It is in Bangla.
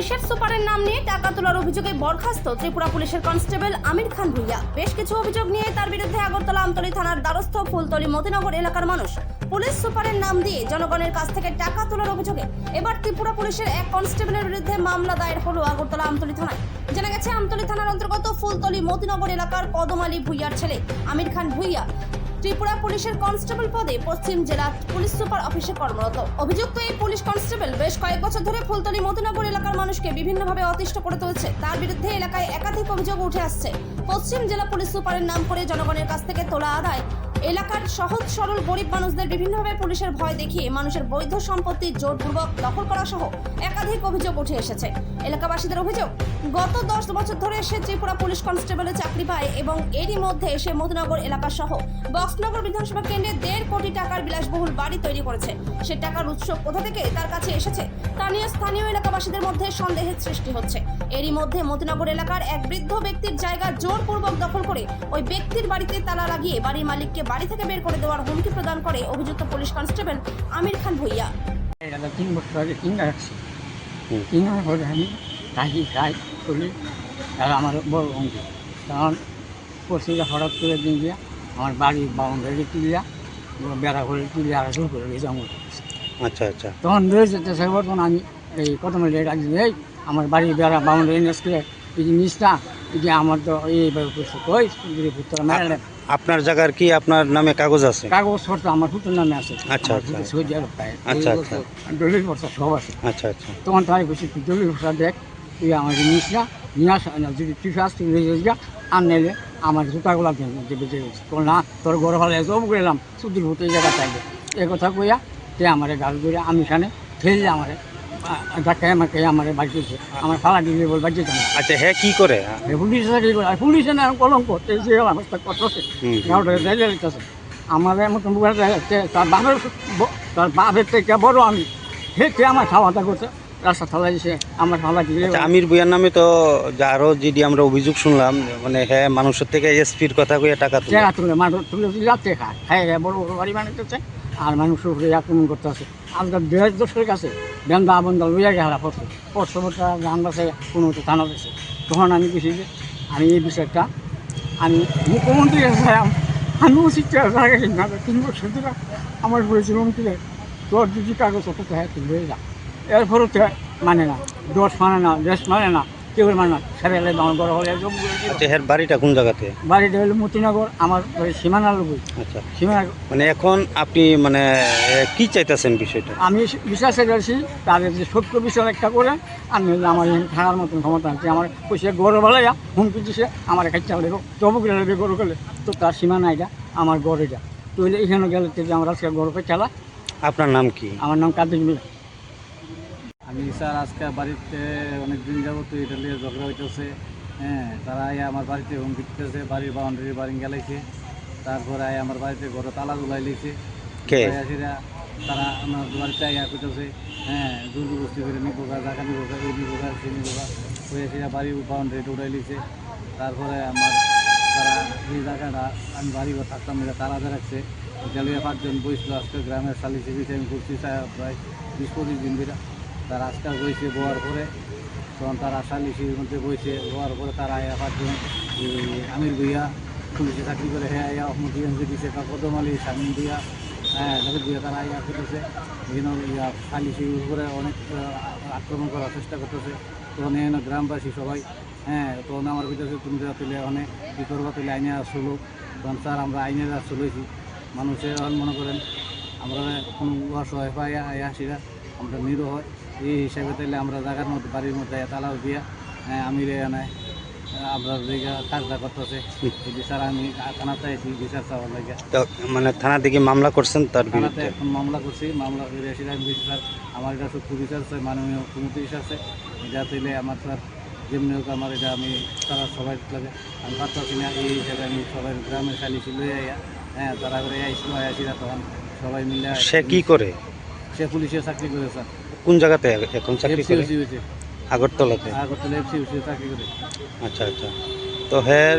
পুলিশের সুপারের নাম নিয়ে টাকা তোলার অভিযোগে বরখাস্ত ত্রিপুরা পুলিশের কনস্টেবল আমির খান ভুইয়া। বেশ কিছু অভিযোগ নিয়ে তার বিরুদ্ধে আগরতলা আমতলী থানার দ্বারস্থ ফুলতলি মতিনগর এলাকার মানুষ। পুলিশ সুপারের নাম দিয়ে জনগণের কাছ থেকে টাকা তোলার অভিযোগে এবার ত্রিপুরা পুলিশের এক কনস্টেবলের বিরুদ্ধে মামলা দায়ের হলো আগরতলা আমতলী থানায়। জানা গেছে, আমতলী থানার অন্তর্গত ফুলতলি মতিনগর এলাকার কদমালী ভুইয়ার ছেলে আমির খান ভুইয়া। ত্রিপুরা পুলিশের কনস্টেবল পদে পশ্চিম জেলা পুলিশ সুপার অফিসে কর্মরত। অভিযুক্ত এই পুলিশ কনস্টেবল বেশ কয়েক বছর ধরে ফুলতলি মতিনগর এলাকার মানুষকে বিভিন্নভাবে অতিষ্ঠ করে তুলেছে। তার বিরুদ্ধে এলাকায় একাধিক অভিযোগ উঠে আসছে। পশ্চিম জেলা পুলিশ সুপারের নাম করে জনগণের কাছ থেকে তোলা আদায় এলাকার সহজ, সরল, গরিব মানুষদের বিভিন্নভাবে পুলিশের ভয় দেখিয়ে মানুষের বৈধ সম্পত্তি জোরপূর্বক দখল করা সহ একাধিক অভিযোগ উঠে এসেছে। এলাকাবাসীদের অভিযোগ, গত দশ বছর ধরে সে ত্রিপুরা পুলিশ কনস্টেবলে চাকরি পায় এবং এরই মধ্যে সে মতিনগর এলাকা সহ বক্সনগর বিধানসভা কেন্দ্রে দেড় কোটি টাকার বিলাসবহুল বাড়ি তৈরি করেছে। সে টাকার উৎস কোথা থেকে তার কাছে এসেছে, তা নিয়ে স্থানীয় এলাকাবাসীদের মধ্যে সন্দেহের সৃষ্টি হচ্ছে। এরই মধ্যে মতিনগর এলাকার এক বৃদ্ধ ব্যক্তির জায়গা জোরপূর্বক দখল করে ওই ব্যক্তির বাড়িতে তালা লাগিয়ে বাড়ির মালিককে বাড়ি থেকে বের করে দেওয়ার হুমকি প্রদান করে অভিযুক্ত পুলিশ কনস্টেবল আমির খান ভুইয়া। তিন বছর আগে কিনে রাখছি। কিনার পরে আমি থাকি খাই চলি আর আমার বড় অঙ্কি তখন পড়শিটা হঠাৎ করে দিন দিয়া আমার বাড়ি বাউন্ডারি তুলিয়া বেড়া করে তুলিয়া আর শুরু করে দিয়েছে আমার আচ্ছা আচ্ছা। তখন বেড়ে যেতে তখন আমি এই কত মিনিট ডাকি এই আমার বাড়ি বেড়া বাউন্ডারি নেসকে এই এই যে আমার তো এইবার করছে কই পুত্র মেরে আপনার জায়গার কি আপনার নামে কাগজ আছে? কাগজ পত্র আমার পুত্রের নামে আছে। আচ্ছা, আচ্ছা। আচ্ছা, আচ্ছা। দলিল পত্র সব আছে। আচ্ছা আচ্ছা। তখন তাই বসে তুই দলিল পত্র দেখ তুই আমার নিস না নিয়ে আস না, যদি তুই ফার্স্ট তুই রেজে যা আর নেলে আমার জুতাগুলা যে বেঁচে গেছে। তোর না তোর ঘর ভালো সব গেলাম সুদূর হতে এই জায়গা চাইলে এ কথা কইয়া তে আমার গাল ধরে আমি এখানে ফেললে আমার। ধাক্কা আমাকে আমার আমার ফালা দিয়ে বল আচ্ছা হ্যাঁ কি করে? পুলিশ চাকরি করে? পুলিশে না করতে যে অবস্থা করতেছে। লিখতেছে আমার মতন তার বাপের তার বাপের থেকে বড় আমি। হেঁটে আমার খাওয়া করছে? রাস্তা থালা দিছে আমার দিয়ে আচ্ছা আমির বুয়ার নামে তো যা আরও যেটি আমরা অভিযোগ শুনলাম মানে হ্যাঁ মানুষের থেকে এসপির কথা টাকা তুলে। চেহারা তুলে খায় খায় বড় বড় বাড়ি বানাইতেছে। আর মানুষের উপরে আক্রমণ করতেছে আমাদের দেড় দশের কাছে বেন্দা বন্দা লইয়া গেহারা পড়ছে পড়ছে গান বাসে কোনো মতো থানা দিছে। তখন আমি কিছু যে, আমি এই বিষয়টা, আমি মুখ্যমন্ত্রী চাইলাম আমি উচিত না তিন বছর ধরে আমার বলেছিল মুখ্যমন্ত্রী তোর যদি কাগজ হতো তো হ্যাঁ তুই হয়ে যা এরপরও তো মানে না, দোষ মানে না, দেশ মানে না। মানে হলে আচ্ছা বাড়িটা কোন জায়গাতে? বাড়িটা হলো মতিনগর আমার লোক আচ্ছা। সীমানা মানে এখন আপনি মানে কি চাইতেছেন বিষয়টা? আমি বিশ্বাসে রয়েছি তাদের যে সত্য একটা করে আমার থাকার মতন ক্ষমতা আছে আমার পয়সা গরু বেলাইয়া হুমকি দিছে আমার গেলে গরু গেলে তো তার সীমানা এটা আমার গড় এটা তো হইলে এখানে গেলে আমরা চালা। আপনার নাম কি? আমার নাম মিলা আমি স্যার আজকে বাড়িতে অনেক দিন যাব তো এটা নিয়ে ঝগড়া হইতেছে হ্যাঁ তারা আয় আমার বাড়িতে হুমকি দিতেছে বাড়ির বাউন্ডারি বাড়ি গেলাইছে তারপরে আয় আমার বাড়িতে ঘরে তালা ঝুলাই লিছে তারা আমার বাড়িতে আয়া করতেছে হ্যাঁ দুর্গ বস্তি করে নিবো গা জায়গা নিবো গা এই নিবো গা সেই নিবো গা হয়ে সেটা বাড়ির বাউন্ডারি উঠাই লিছে তারপরে আমার তারা এই জায়গাটা আমি বাড়ি ঘর থাকতাম এটা তারা রাখছে। জালিয়া পাঁচজন বইছিল আজকে গ্রামের সালিসি বিষয়ে আমি করছি প্রায় বিশ পঁচিশ দিন ধরে। তার আজকাল বইছে বোয়ার পরে তখন তারা সালিসির মধ্যে বইছে, বোয়ার পরে তারা আয়া পাঁচজন আমির ভুইয়া, পুলিশে চাকরি করে হ্যাঁ আয়া মুখি এমকে দিছে তা কদমালি স্বামী দিয়া হ্যাঁ দিয়ে তারা আয়া করতেছে বিভিন্ন ইয়া সালিসির উপরে অনেক আক্রমণ করার চেষ্টা করতেছে। তখন এখানে গ্রামবাসী সবাই হ্যাঁ তখন আমার ভিতরে তুমি যা তুলে অনেক কী করবা তুলে আইনে আসলো, তখন স্যার আমরা আইনে চলেছি মানুষের মনে করেন, আমরা কোনো অসহায় পাই আসিরা আমরা নিরো হয় এই হিসাবে তাইলে আমরা জায়গার মধ্যে বাড়ির মধ্যে তালাও দিয়া হ্যাঁ, আমি আমরা কাজটা করতেছে। এই বিচার আমি বিচার চাওয়ার লাগে। মানে থানা থেকে মামলা করছেন তার থানাতে এখন মামলা করছি মামলা করে আমি আমার এটা সত্য বিচার চাই মাননীয় মুখ্যমন্ত্রী আছে এটা তাইলে আমার স্যার যেমনি হোক আমার এটা আমি তারা সবাই লাগে। আমি পারতাছি না এই হিসাবে আমি সবাই লই আইয়া হ্যাঁ তারা করে তখন সবাই মিলে সে কি করে? সে পুলিশে চাকরি করে স্যার। কোন জায়গাতে এখন চাকরি করে? আগরতলাতে? আগরতলা এফসিউসি চাকরি করে। আচ্ছা আচ্ছা। তো হ্যাঁ